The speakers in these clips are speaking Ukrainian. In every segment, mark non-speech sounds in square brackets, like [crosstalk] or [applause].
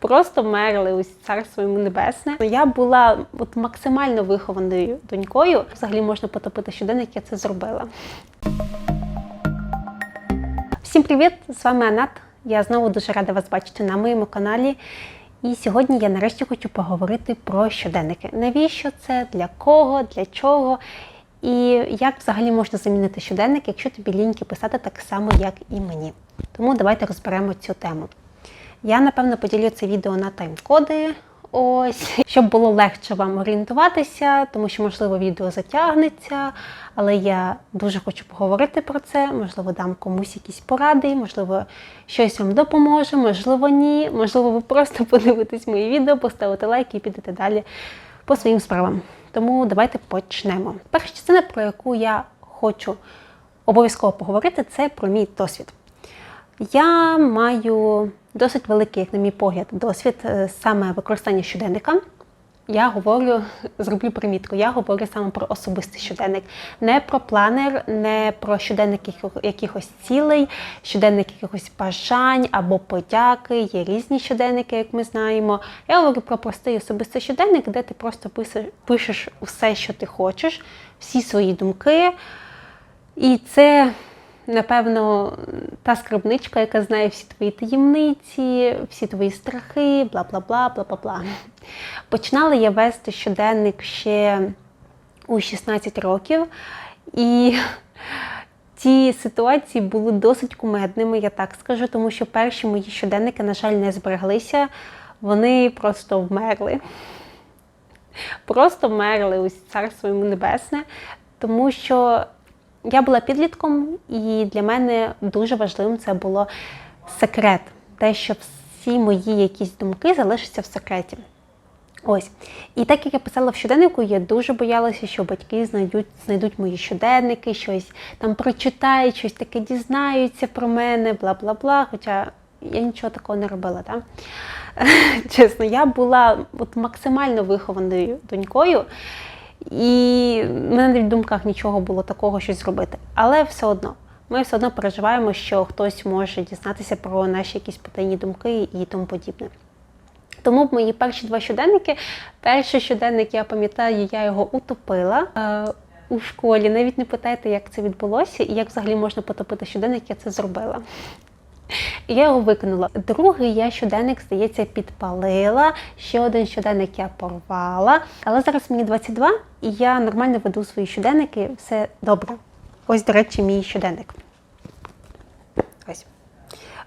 просто мерли ось царство йому небесне. Я була от максимально вихованою донькою. Взагалі можна потопити щоденник, я це зробила. Всім привіт! З вами Анат. Я знову дуже рада вас бачити на моєму каналі. І сьогодні я нарешті хочу поговорити про щоденники. Навіщо це, для кого, для чого, і як взагалі можна замінити щоденник, якщо тобі ліньки писати так само, як і мені. Тому давайте розберемо цю тему. Я, напевно, поділю це відео на тайм-коди. Ось, [laughs] щоб було легше вам орієнтуватися, тому що, можливо, відео затягнеться, але я дуже хочу поговорити про це. Можливо, дам комусь якісь поради, можливо, щось вам допоможе, можливо, ні. Можливо, ви просто [laughs] подивитесь мої відео, поставите лайк і підете далі по своїм справам. Тому давайте почнемо. Перша частина, про яку я хочу обов'язково поговорити, це про мій досвід. Я маю досить великий, як на мій погляд, досвід е, саме використання щоденника. Я говорю, зроблю примітку, я говорю саме про особистий щоденник, не про планер, не про щоденник якихось цілей, щоденник якихось бажань або подяки. Є різні щоденники, як ми знаємо. Я говорю про простий особистий щоденник, де ти просто пише- пишеш все, що ти хочеш, всі свої думки. І це, напевно, та скарбничка, яка знає всі твої таємниці, всі твої страхи, бла бла бла, бла бла бла. Починала я вести щоденник ще у 16 років, і ті ситуації були досить кумедними, я так скажу, тому що перші мої щоденники, на жаль, не збереглися, вони просто вмерли. Просто вмерли ось царство йому небесне, тому що я була підлітком, і для мене дуже важливим це було секрет, те, що всі мої якісь думки залишаться в секреті. Ось. І так як я писала в щоденнику, я дуже боялася, що батьки знайдуть, знайдуть мої щоденники, щось там прочитають, щось таке дізнаються про мене, бла бла бла. Хоча я нічого такого не робила. Так? [laughs] Чесно, я була от максимально вихованою донькою, і в мене в думках нічого було такого щось зробити. Але все одно. Ми все одно переживаємо, що хтось може дізнатися про наші якісь потайні думки і тому подібне. Тому мої перші два щоденники, перший щоденник, я пам'ятаю, я його утопила е, у школі. Навіть не питайте, як це відбулося і як взагалі можна потопити щоденник, я це зробила. І я його викинула. Другий я щоденник, здається, підпалила. Ще один щоденник я порвала. Але зараз мені 22, і я нормально веду свої щоденники, все добре. Ось, до речі, мій щоденник. Ось.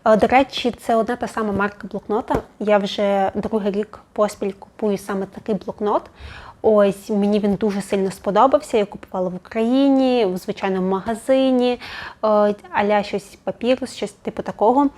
Е, До речі, це одна та сама марка блокнота. Я вже другий рік поспіль купую саме такий блокнот. Ось мені він дуже сильно сподобався. Я купувала в Україні, в звичайному магазині, аля щось папірус, щось типу такого.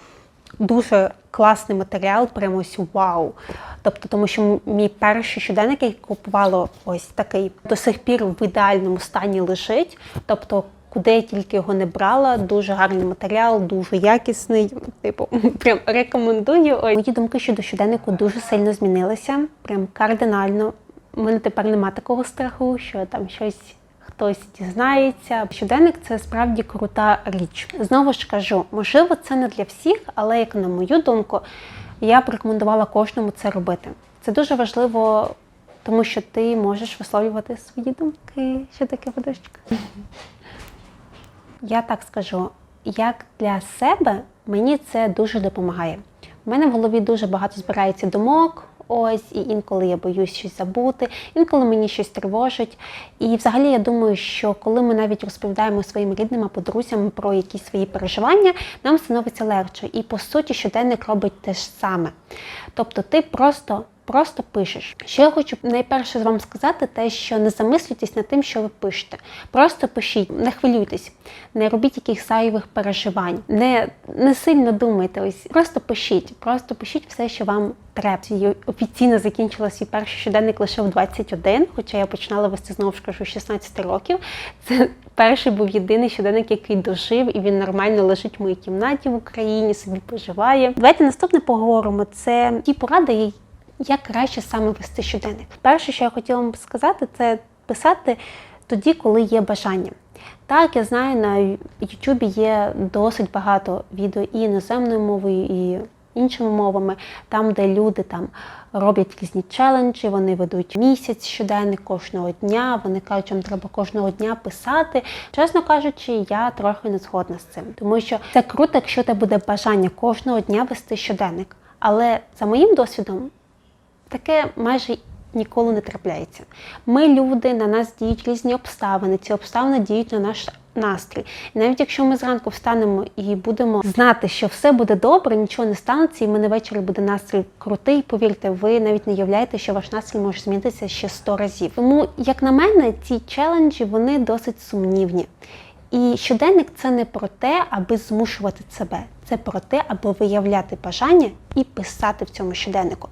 Дуже класний матеріал, прямо ось вау. Тобто, тому що мій перший щоденник, який купувала ось такий, до сих пір в ідеальному стані лежить. Тобто, куди я тільки його не брала, дуже гарний матеріал, дуже якісний. Типу, [laughs] прям рекомендую. Мої думки щодо щоденнику дуже сильно змінилися, прям кардинально. У мене тепер нема такого страху, що там щось хтось дізнається. Щоденник це справді крута річ. Знову ж кажу, можливо, це не для всіх, але як на мою думку, я б рекомендувала кожному це робити. Це дуже важливо, тому що ти можеш висловлювати свої думки. Що таке водичка? Я так скажу, як для себе мені це дуже допомагає. У мене в голові дуже багато збирається думок. Ось, і інколи я боюсь щось забути, інколи мені щось тривожить. І взагалі я думаю, що коли ми навіть розповідаємо своїм рідним або друзям про якісь свої переживання, нам становиться легше. І по суті, щоденник робить те ж саме. Тобто ти просто. Просто пишеш. Що я хочу найперше з вам сказати, те, що не замислюйтесь над тим, що ви пишете. Просто пишіть, не хвилюйтесь, не робіть якихось зайвих переживань, не, не сильно думайте. Ось просто пишіть, просто пишіть все, що вам треба. Я офіційно закінчила свій перший щоденник лише в 21, хоча я починала вести знову ж кажу 16 років. Це перший був єдиний щоденник, який дожив, і він нормально лежить в моїй кімнаті в Україні, собі поживає. Давайте наступне поговоримо. Це ті поради, як краще саме вести щоденник. Перше, що я хотіла вам сказати, це писати тоді, коли є бажання. Так, я знаю, на Ютубі є досить багато відео і іноземною мовою, і іншими мовами, там, де люди там роблять різні челенджі, вони ведуть місяць щоденник кожного дня. Вони кажуть, що треба кожного дня писати. Чесно кажучи, я трохи не згодна з цим, тому що це круто, якщо тебе буде бажання кожного дня вести щоденник. Але за моїм досвідом, таке майже ніколи не трапляється. Ми люди, на нас діють різні обставини. Ці обставини діють на наш настрій. І навіть якщо ми зранку встанемо і будемо знати, що все буде добре, нічого не станеться, і мене ввечері буде настрій крутий, повірте, ви навіть не уявляєте, що ваш настрій може змінитися ще сто разів. Тому, як на мене, ці челенджі вони досить сумнівні. І щоденник це не про те, аби змушувати себе, це про те, аби виявляти бажання і писати в цьому щоденнику.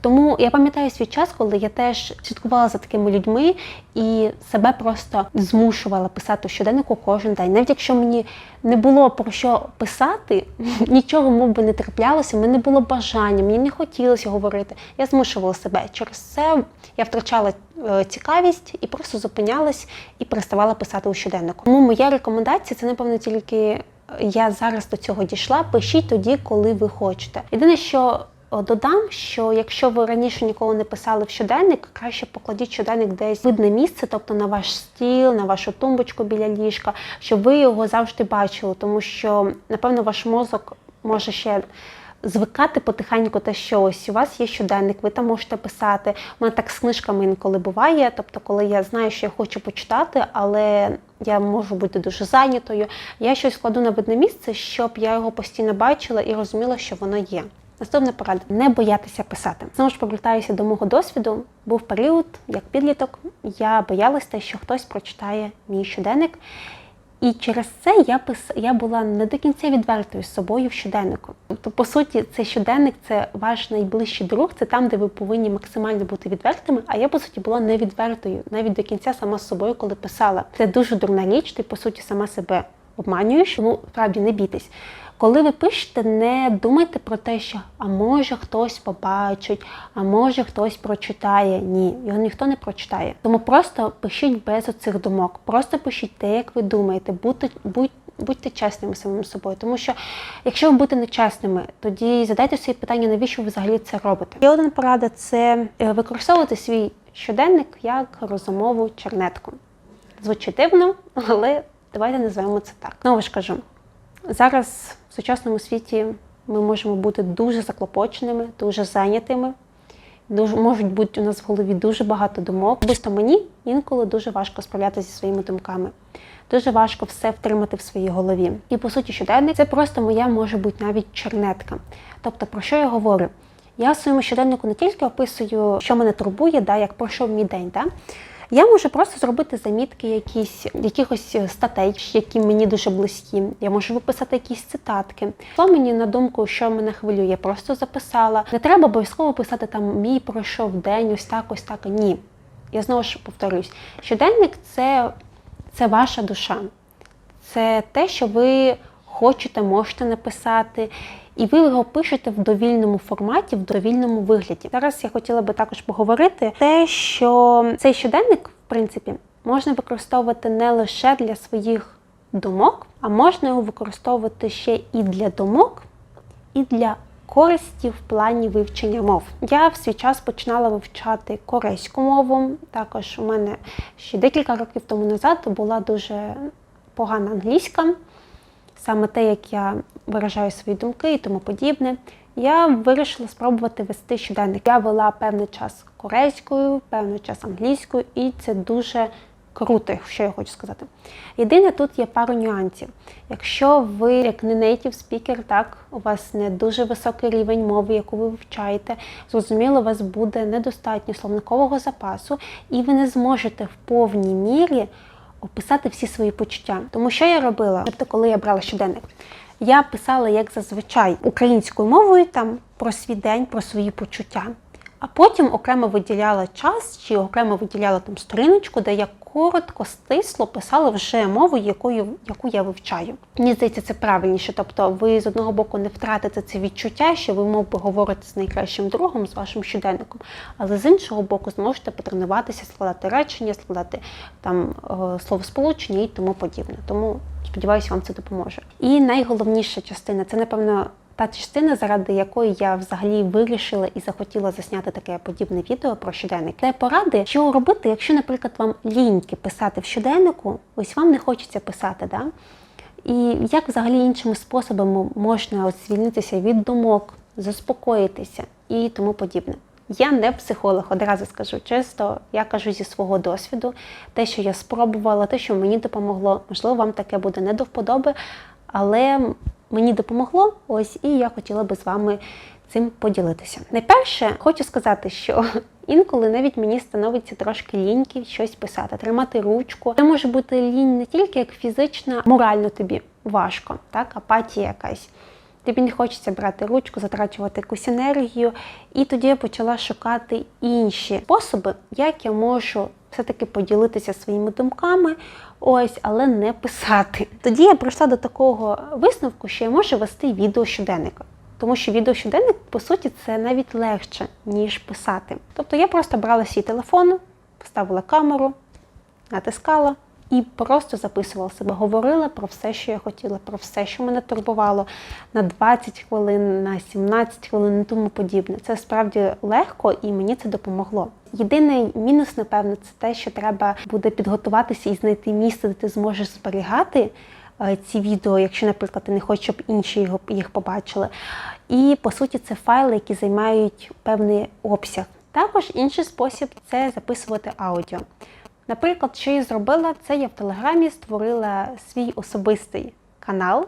Тому я пам'ятаю свій час, коли я теж слідкувала за такими людьми і себе просто змушувала писати в щоденнику кожен день. Навіть якщо мені не було про що писати, [laughs] нічого мов би не траплялося, в мене не було бажання, мені не хотілося говорити. Я змушувала себе. Через це я втрачала е, цікавість і просто зупинялась і переставала писати у щоденнику. Тому моя рекомендація це, напевно, тільки я зараз до цього дійшла. Пишіть тоді, коли ви хочете. Єдине, що Додам, що якщо ви раніше ніколи не писали в щоденник, краще покладіть щоденник десь видне місце, тобто на ваш стіл, на вашу тумбочку біля ліжка, щоб ви його завжди бачили, тому що, напевно, ваш мозок може ще звикати потихеньку те, що ось у вас є щоденник, ви там можете писати. У мене так з книжками інколи буває. Тобто, коли я знаю, що я хочу почитати, але я можу бути дуже зайнятою, я щось кладу на видне місце, щоб я його постійно бачила і розуміла, що воно є. Наступна порада не боятися писати. Знову ж повертаюся до мого досвіду. Був період, як підліток, я боялася, що хтось прочитає мій щоденник. І через це я пис... я була не до кінця відвертою з собою в щоденнику. Тобто, по суті, цей щоденник це ваш найближчий друг, це там, де ви повинні максимально бути відвертими. А я, по суті, була невідвертою навіть до кінця сама з собою, коли писала. Це дуже дурна річ, ти по суті сама себе обманюєш. Тому справді не бійтесь. Коли ви пишете, не думайте про те, що а може хтось побачить, а може хтось прочитає. Ні, його ніхто не прочитає. Тому просто пишіть без оцих думок. Просто пишіть те, як ви думаєте, будьте, будь, будьте чесними самим собою. Тому що якщо ви будете нечесними, тоді задайте собі питання, навіщо ви взагалі це робите. І одна порада це е, використовувати свій щоденник як розумову чернетку. Звучить дивно, але давайте називаємо це так. Знову ж кажу. Зараз в сучасному світі ми можемо бути дуже заклопоченими, дуже зайнятими. Дуже можуть бути у нас в голові дуже багато думок. Особисто мені інколи дуже важко справлятися зі своїми думками. Дуже важко все втримати в своїй голові. І по суті, щоденник це просто моя може бути навіть чернетка. Тобто, про що я говорю? Я в своєму щоденнику не тільки описую, що мене турбує, да, як пройшов мій день. Да? Я можу просто зробити замітки якісь, якихось статей, які мені дуже близькі. Я можу виписати якісь цитатки. Що мені на думку, що мене хвилює, я просто записала. Не треба обов'язково писати там мій пройшов день, ось так, ось так. Ні. Я знову ж повторюсь, щоденник це, це ваша душа. Це те, що ви хочете, можете написати. І ви його пишете в довільному форматі, в довільному вигляді. Зараз я хотіла би також поговорити те, що цей щоденник, в принципі, можна використовувати не лише для своїх думок, а можна його використовувати ще і для думок, і для користі в плані вивчення мов. Я в свій час починала вивчати корейську мову. Також у мене ще декілька років тому назад була дуже погана англійська саме те, як я виражаю свої думки і тому подібне. Я вирішила спробувати вести щоденник. Я вела певний час корейською, певний час англійською, і це дуже круто, що я хочу сказати. Єдине, тут є пару нюансів. Якщо ви, як не нейтів спікер, так, у вас не дуже високий рівень мови, яку ви вивчаєте, зрозуміло, у вас буде недостатньо словникового запасу, і ви не зможете в повній мірі описати всі свої почуття. Тому що я робила, тобто, коли я брала щоденник, я писала, як зазвичай, українською мовою там про свій день, про свої почуття. А потім окремо виділяла час чи окремо виділяла там сторіночку, де я коротко, стисло писала вже мовою, якою, яку я вивчаю. Мені здається, це правильніше. Тобто, ви з одного боку не втратите це відчуття, що ви мов би говорите з найкращим другом, з вашим щоденником, але з іншого боку, зможете потренуватися, складати речення, складати там е, словосполучення і тому подібне. Тому сподіваюся, вам це допоможе. І найголовніша частина це, напевно, та частина, заради якої я взагалі вирішила і захотіла засняти таке подібне відео про щоденник. Це поради, що робити, якщо, наприклад, вам ліньки писати в щоденнику, ось вам не хочеться писати, да? І як взагалі іншими способами можна от звільнитися від думок, заспокоїтися і тому подібне. Я не психолог, одразу скажу чисто, я кажу зі свого досвіду, те, що я спробувала, те, що мені допомогло, можливо, вам таке буде не до вподоби, але мені допомогло ось, і я хотіла би з вами цим поділитися. Найперше, хочу сказати, що [laughs] інколи навіть мені становиться трошки ліньки щось писати, тримати ручку. Це може бути лінь не тільки як фізична, морально тобі важко, так, апатія якась. Тобі не хочеться брати ручку, затрачувати якусь енергію. І тоді я почала шукати інші способи, як я можу все-таки поділитися своїми думками, ось, але не писати. Тоді я прийшла до такого висновку, що я можу вести відео щоденника. Тому що відеощоденник, по суті, це навіть легше, ніж писати. Тобто я просто брала свій телефон, поставила камеру, натискала і просто записувала себе. Говорила про все, що я хотіла, про все, що мене турбувало на 20 хвилин, на 17 хвилин і тому подібне. Це справді легко і мені це допомогло. Єдиний мінус, напевно, це те, що треба буде підготуватися і знайти місце, де ти зможеш зберігати е, ці відео, якщо, наприклад, ти не хочеш, щоб інші його- їх побачили. І по суті, це файли, які займають певний обсяг. Також інший спосіб це записувати аудіо. Наприклад, що я зробила, це я в Телеграмі створила свій особистий канал,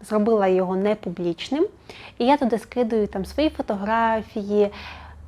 зробила його непублічним, і я туди скидаю там свої фотографії.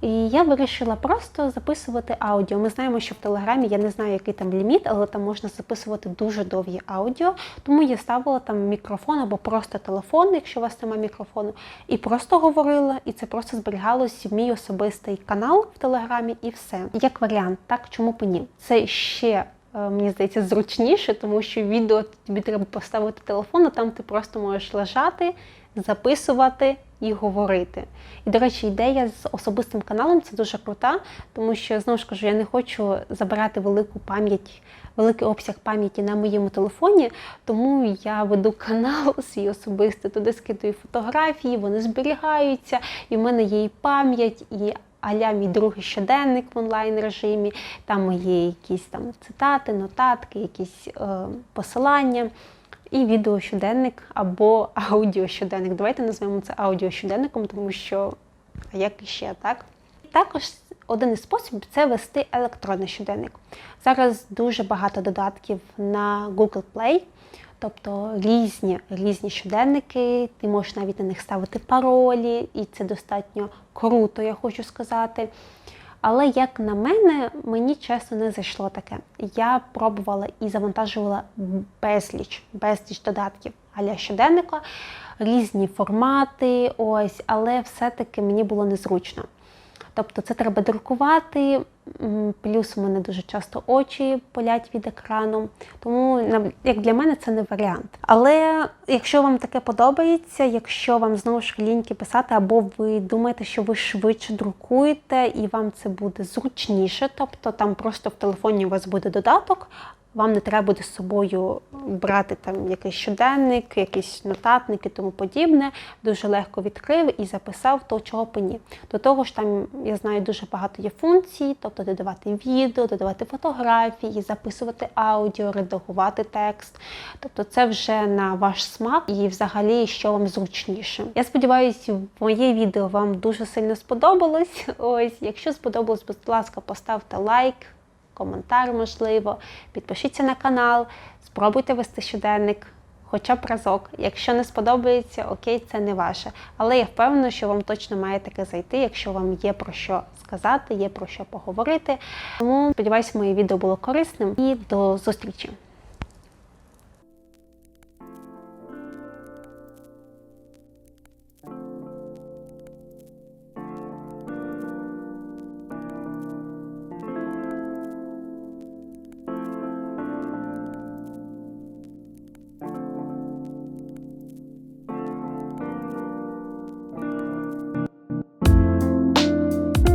І я вирішила просто записувати аудіо. Ми знаємо, що в Телеграмі я не знаю, який там ліміт, але там можна записувати дуже довгі аудіо. Тому я ставила там мікрофон або просто телефон, якщо у вас немає мікрофону, і просто говорила, і це просто зберігалось в мій особистий канал в Телеграмі, і все. Як варіант, так чому б ні? Це ще. е, Мені здається, зручніше, тому що відео тобі треба поставити телефон, а там ти просто можеш лежати, записувати і говорити. І, до речі, ідея з особистим каналом це дуже крута, тому що знову ж кажу, я не хочу забирати велику пам'ять, великий обсяг пам'яті на моєму телефоні, тому я веду канал [laughs] свій особистий, туди скидаю фотографії, вони зберігаються, і в мене є і пам'ять, і аля мій другий щоденник в онлайн режимі. Там є якісь там цитати, нотатки, якісь е, посилання. І відеощоденник або аудіощоденник. Давайте назвемо це аудіощоденником, тому що як іще, так? Також один із способів це вести електронний щоденник. Зараз дуже багато додатків на Google Play, тобто різні, різні щоденники, ти можеш навіть на них ставити паролі, і це достатньо круто, я хочу сказати. Але як на мене, мені чесно не зайшло таке. Я пробувала і завантажувала безліч, безліч додатків аля щоденника, різні формати, ось, але все-таки мені було незручно. Тобто це треба друкувати, плюс у мене дуже часто очі болять від екрану. Тому як для мене це не варіант. Але якщо вам таке подобається, якщо вам знову ж ліньки писати, або ви думаєте, що ви швидше друкуєте і вам це буде зручніше, тобто там просто в телефоні у вас буде додаток. Вам не треба буде з собою брати там якийсь щоденник, якісь нотатники, тому подібне. Дуже легко відкрив і записав то, чого б ні. До того ж, там я знаю дуже багато є функцій, тобто додавати відео, додавати фотографії, записувати аудіо, редагувати текст. Тобто це вже на ваш смак і взагалі що вам зручніше. Я сподіваюся, моє відео вам дуже сильно сподобалось. Ось, якщо сподобалось, будь ласка, поставте лайк коментар, можливо, підпишіться на канал, спробуйте вести щоденник. Хоча б разок. Якщо не сподобається, окей, це не ваше. Але я впевнена, що вам точно має таке зайти, якщо вам є про що сказати, є про що поговорити. Тому сподіваюся, моє відео було корисним і до зустрічі!